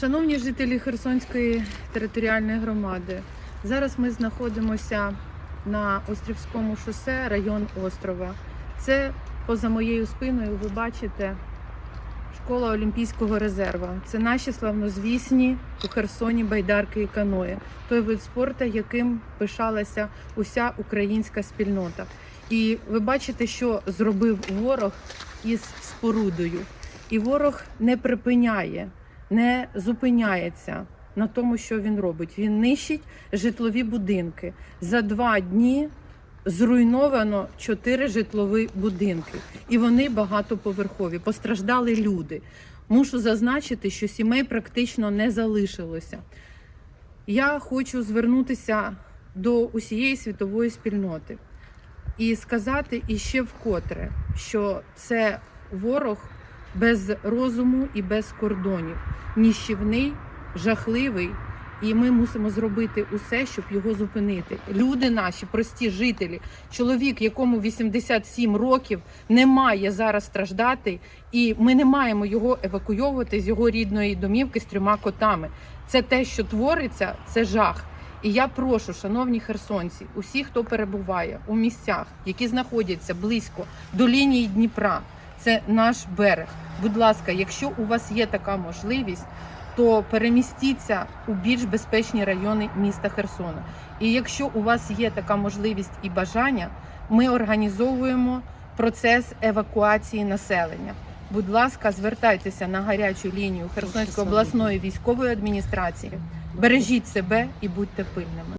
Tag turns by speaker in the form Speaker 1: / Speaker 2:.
Speaker 1: Шановні жителі Херсонської територіальної громади, зараз ми знаходимося на Острівському шосе, район острова. Це поза моєю спиною. Ви бачите школа Олімпійського резерва. Це наші славнозвісні у Херсоні байдарки і каної. Той вид спорту, яким пишалася уся українська спільнота. І ви бачите, що зробив ворог із спорудою. І ворог не припиняє не зупиняється на тому, що він робить. Він нищить житлові будинки. За два дні зруйновано чотири житлові будинки, і вони багатоповерхові. Постраждали люди. Мушу зазначити, що сімей практично не залишилося. Я хочу звернутися до усієї світової спільноти і сказати іще вкотре, що це ворог без розуму і без кордонів, ніщівний, жахливий. І ми мусимо зробити усе, щоб його зупинити. Люди наші, прості жителі, чоловік, якому 87 років, не має зараз страждати, і ми не маємо його евакуйовувати з його рідної домівки з трьома котами. Це те, що твориться, це жах. І я прошу, шановні херсонці, усі, хто перебуває у місцях, які знаходяться близько до лінії Дніпра, це наш берег. Будь ласка, якщо у вас є така можливість, то перемістіться у більш безпечні райони міста Херсона. І якщо у вас є така можливість і бажання, ми організовуємо процес евакуації населення. Будь ласка, звертайтеся на гарячу лінію Херсонської обласної військової адміністрації. Бережіть себе і будьте пильними.